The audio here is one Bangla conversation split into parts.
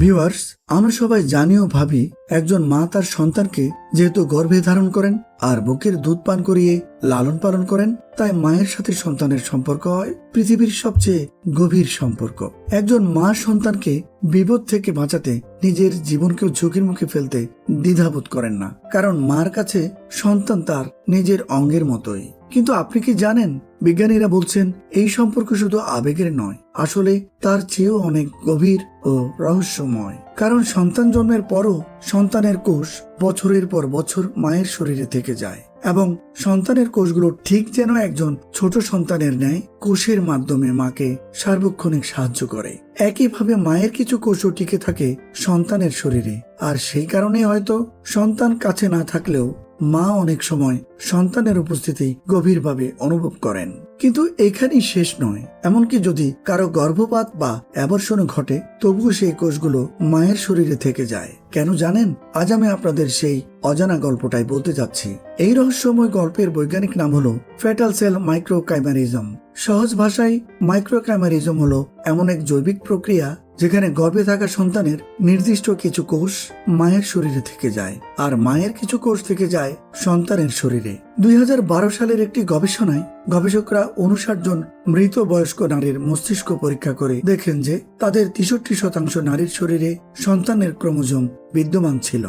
ভিউয়ার্স আমরা সবাই জানিও ভাবি একজন মা তার সন্তানকে যেহেতু গর্ভে ধারণ করেন আর বুকের দুধ পান করিয়ে লালন পালন করেন, তাই মায়ের সাথে সন্তানের সম্পর্ক হয় পৃথিবীর সবচেয়ে গভীর সম্পর্ক। একজন মা সন্তানকে বিপদ থেকে বাঁচাতে নিজের জীবনকেও ঝুঁকির মুখে ফেলতে দ্বিধাবোধ করেন না, কারণ মার কাছে সন্তান তার নিজের অঙ্গের মতোই। কিন্তু আপনি কি জানেন, বিজ্ঞানীরা বলছেন, এই সম্পর্ক শুধু আবেগের নয়, আসলে তার চেয়েও অনেক গভীর ও রহস্যময়। কারণ সন্তান জন্মের পরও সন্তানের কোষ বছরের পর বছর মায়ের শরীরে থেকে যায় এবং সন্তানের কোষগুলো ঠিক যেন একজন ছোট সন্তানের ন্যায় কোষের মাধ্যমে মাকে সার্বক্ষণিক সাহায্য করে। একইভাবে মায়ের কিছু কোষও টিকে থাকে সন্তানের শরীরে, আর সেই কারণে হয়তো সন্তান কাছে না থাকলেও মা অনেক সময় সন্তানের উপস্থিতি গভীরভাবে অনুভব করেন। কিন্তু এখানেই শেষ নয়। এমনকি যদি কারও গর্ভপাত বা অ্যাবর্ষণ ঘটে, তবুও সেই কোষগুলো মায়ের শরীরে থেকে যায়। কেন জানেন? আজ আমি আপনাদের সেই অজানা গল্পটাই বলতে যাচ্ছি। এই রহস্যময় গল্পের বৈজ্ঞানিক নাম হলো ফেটাল সেল মাইক্রোকাইমারিজম। সহজ ভাষায়, মাইক্রোকাইমারিজম হলো এমন এক জৈবিক প্রক্রিয়া যেখানে গর্ভে থাকা সন্তানের নির্দিষ্ট কিছু কোষ মায়ের শরীরে থেকে যায়, আর মায়ের কিছু কোষ থেকে যায় সন্তানের শরীরে। দুই হাজার বারো সালের একটি গবেষণায় গবেষকরা উনষাট জন মৃত বয়স্ক নারীর মস্তিষ্ক পরীক্ষা করে দেখেন যে তাদের তেষট্টি শতাংশ নারীর শরীরে সন্তানের ক্রোমোজোম বিদ্যমান ছিল।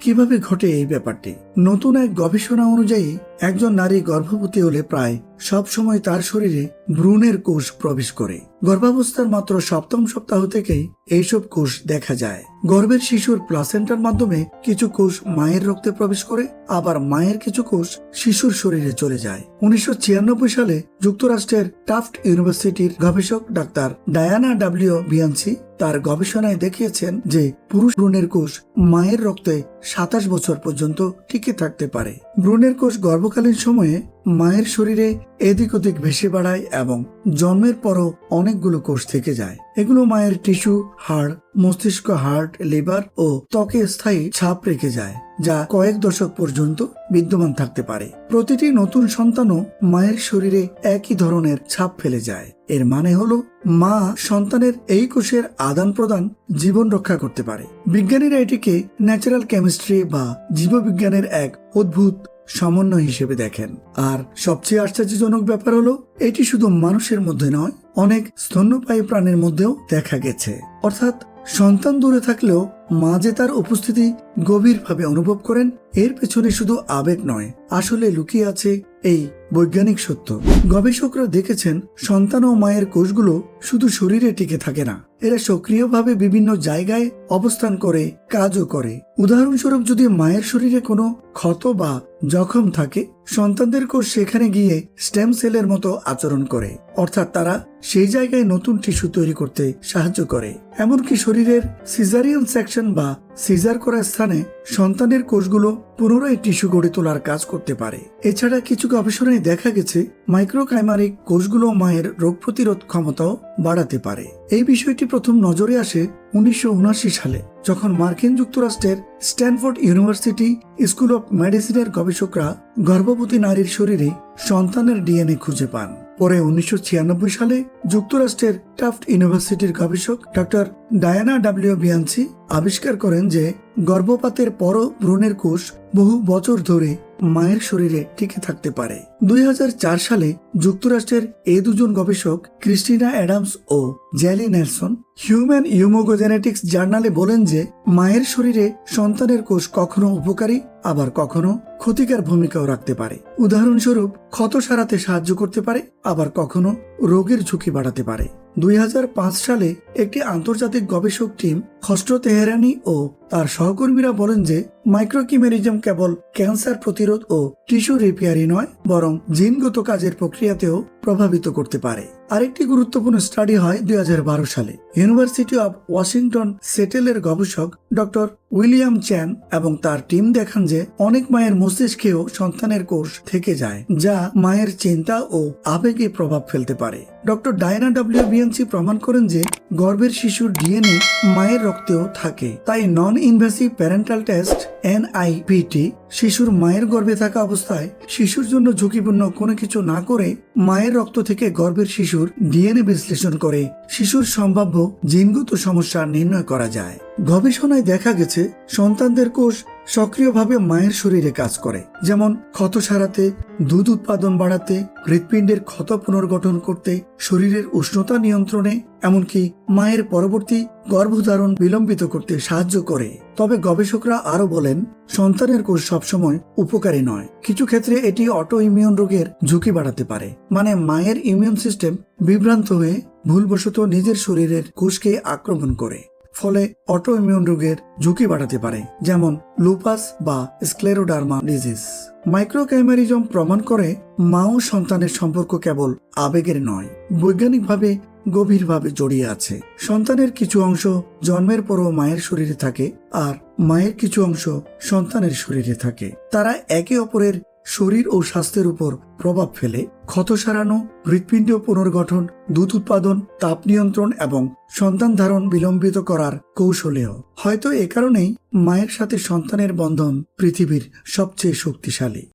কীভাবে ঘটে এই ব্যাপারটি? নতুন এক গবেষণা অনুযায়ী, একজন নারী গর্ভবতী হলে প্রায় সব সময় তার শরীরে ভ্রূণের কোষ প্রবেশ করে। গর্ভাবস্থার মাত্র সপ্তম সপ্তাহ থেকেই এইসব কোষ দেখা যায়। গর্ভের শিশুর প্লাসেন্টার মাধ্যমে কিছু কোষ মায়ের রক্তে প্রবেশ করে, আবার মায়ের কিছু কোষ শিশুর শরীরে চলে যায়। উনিশশো ছিয়ানব্বই সালে যুক্তরাষ্ট্রের টাফট ইউনিভার্সিটির গবেষক ডাক্তার ডায়ানা ডাব্লিউ বিয়ান্সি তার গবেষণায় দেখিয়েছেন যে, পুরুষ ভ্রূণের কোষ মায়ের রক্তে সাতাশ বছর পর্যন্ত টিকে থাকতে পারে। ভ্রূণের কোষ গর্ভকালীন সময়ে মায়ের শরীরে এদিক ওদিক ভেসে বেড়ায় এবং জন্মের পরও অনেকগুলো কোষ থেকে যায়। এগুলো মায়ের টিস্যু, হাড়, মস্তিষ্ক, হার্ট, লিভার ও ত্বকে স্থায়ী ছাপ রেখে যায়, যা কয়েক দশক পর্যন্ত বিদ্যমান থাকতে পারে। প্রতিটি নতুন সন্তানও মায়ের শরীরে একই ধরনের ছাপ ফেলে যায়। এর মানে হল, মা সন্তানের এই কোষের আদান প্রদান জীবন রক্ষা করতে পারে। বিজ্ঞানীরা এটিকে ন্যাচারাল কেমিস্ট্রি বা জীববিজ্ঞানের এক অদ্ভুত সমন্বয় হিসেবে দেখেন। আর সবচেয়ে আশ্চর্যজনক ব্যাপার হলো, এটি শুধু মানুষের মধ্যে নয়, অনেক স্তন্যপায়ী প্রাণীর মধ্যেও দেখা গেছে। অর্থাৎ সন্তান দূরে থাকলেও মা যে তার উপস্থিতি গভীরভাবে অনুভব করেন, এর পেছনে শুধু আবেগ নয়, আসলে লুকিয়ে আছে এই বৈজ্ঞানিক সত্য। গবেষকরা দেখেছেন, সন্তান ও মায়ের কোষগুলো শুধু শরীরে টিকে থাকে না, এরা সক্রিয়ভাবে বিভিন্ন জায়গায় অবস্থান করে, কাজও করে। উদাহরণস্বরূপ, যদি মায়ের শরীরে কোনো ক্ষত বা জখম থাকে, সন্তানদের কোষ সেখানে গিয়ে স্টেম সেলের মতো আচরণ করে। অর্থাৎ তারা সেই জায়গায় নতুন টিস্যু তৈরি করতে সাহায্য করে। এমনকি শরীরের সিজারিয়ান সেকশন বা সিজার করার স্থানে সন্তানের কোষগুলো পুনরায় টিস্যু গড়ে তোলার কাজ করতে পারে। এছাড়া কিছু গবেষণায় দেখা গেছে মাইক্রোকাইমারিক কোষগুলো মায়ের রোগ প্রতিরোধ ক্ষমতাও বাড়াতে পারে। এই বিষয়টি প্রথম নজরে আসে উনিশশো উনআশি সালে, যখন মার্কিন যুক্তরাষ্ট্রের স্ট্যানফোর্ড ইউনিভার্সিটি স্কুল অফ মেডিসিনের গবেষকরা গর্ভবতী নারীর শরীরে সন্তানের ডিএনএ খুঁজে পান। পরে উনিশশো ছিয়ানব্বই সালে যুক্তরাষ্ট্রের টাফট ইউনিভার্সিটির গবেষক ডক্টর ডায়ানা ডাব্লিউ বিয়ান্সি আবিষ্কার করেন যে গর্ভপাতের পরও ভ্রূণের কোষ বহু বছর ধরে মায়ের শরীরে টিকে থাকতে পারে। দুই হাজার চার সালে যুক্তরাষ্ট্রের এই দুজন গবেষক ক্রিস্টিনা অ্যাডামস ও জ্যালি নেলসন হিউম্যান ইউমোগোজেনেটিক্স জার্নালে বলেন যে, মায়ের শরীরে সন্তানের কোষ কখনো উপকারী, আবার কখনো ক্ষতিকার ভূমিকাও রাখতে পারে। উদাহরণস্বরূপ, ক্ষত সারাতে সাহায্য করতে পারে, আবার কখনো রোগের ঝুঁকি বাড়াতে পারে। দুই হাজার পাঁচ সালে একটি আন্তর্জাতিক গবেষক টিম খস্ট তেহরানি ও তার সহকর্মীরা বলেন যে মাইক্রোকিমেরিজম কেবল ক্যান্সার প্রতিরোধ ও টিস্যু রিপেয়ারই নয়, বরং জিনগত কাজের প্রক্রিয়াতেও প্রভাবিত করতে পারে। আরেকটি গুরুত্বপূর্ণ স্টাডি হয় দুই সালে। ইউনিভার্সিটি অব ওয়াশিংটন সেটেলের গবেষক ডক্টর উইলিয়াম চ্যান এবং তার টিম দেখান যে অনেক মায়ের মস্তিষ্কেও সন্তানের কোষ থেকে যায়, যা মায়ের চিন্তা ও আবেগে প্রভাব ফেলতে পারে। ডক্টর ডায়না ডাব্লিউ বিএনসি প্রমাণ করেন যে গর্ভের শিশুর ডিএনএ মায়ের রক্তেও থাকে, তাই non invasive parental test NIPT শিশুর মায়ের গর্ভে থাকা অবস্থায় শিশুর জন্য ঝুঁকিপূর্ণ কোনো কিছু না করে মায়ের রক্ত থেকে গর্ভের শিশুর ডিএনএ বিশ্লেষণ করে। শিশুর সম্ভাব্য জিনগত সমস্যা নির্ণয় করা যায়। গবেষণায় দেখা গেছে, সন্তানদের কোষ সক্রিয়ভাবে মায়ের শরীরে কাজ করে। যেমন, ক্ষত সারাতে, দুধ উৎপাদন বাড়াতে, হৃৎপিণ্ডের ক্ষত পুনর্গঠন করতে, শরীরের উষ্ণতা নিয়ন্ত্রণে, এমনকি মায়ের পরবর্তী গর্ভধারণ বিলম্বিত করতে সাহায্য করে। তবে গবেষকরা আরও বলেন, সন্তানের কোষ সবসময় উপকারী নয়। কিছু ক্ষেত্রে এটি অটো ইমিউন রোগের ঝুঁকি বাড়াতে পারে। মানে মায়ের ইমিউন সিস্টেম বিভ্রান্ত হয়ে ভুলবশত নিজের শরীরের কোষকে আক্রমণ করে। ফলে অটো ইমিউন রোগের ঝুঁকি বাড়াতে পারে, যেমন লুপাস বা স্ক্লেরোডার্মা ডিজিজ মাইক্রোক্যামেরিজম প্রমাণ করে মা ও সন্তানের সম্পর্ক কেবল আবেগের নয়, বৈজ্ঞানিকভাবে গভীরভাবে জড়িয়ে আছে। সন্তানের কিছু অংশ জন্মের পরও মায়ের শরীরে থাকে আর মায়ের কিছু অংশ সন্তানের শরীরে থাকে। তারা একে অপরের শরীর ও স্বাস্থ্যের উপর প্রভাব ফেলে ক্ষত সারানো হৃৎপিণ্ড পুনর্গঠন, দুধ উৎপাদন, তাপ নিয়ন্ত্রণ এবং সন্তান ধারণ বিলম্বিত করার কৌশলেও। হয়তো এ কারণেই মায়ের সাথে সন্তানের বন্ধন পৃথিবীর সবচেয়ে শক্তিশালী।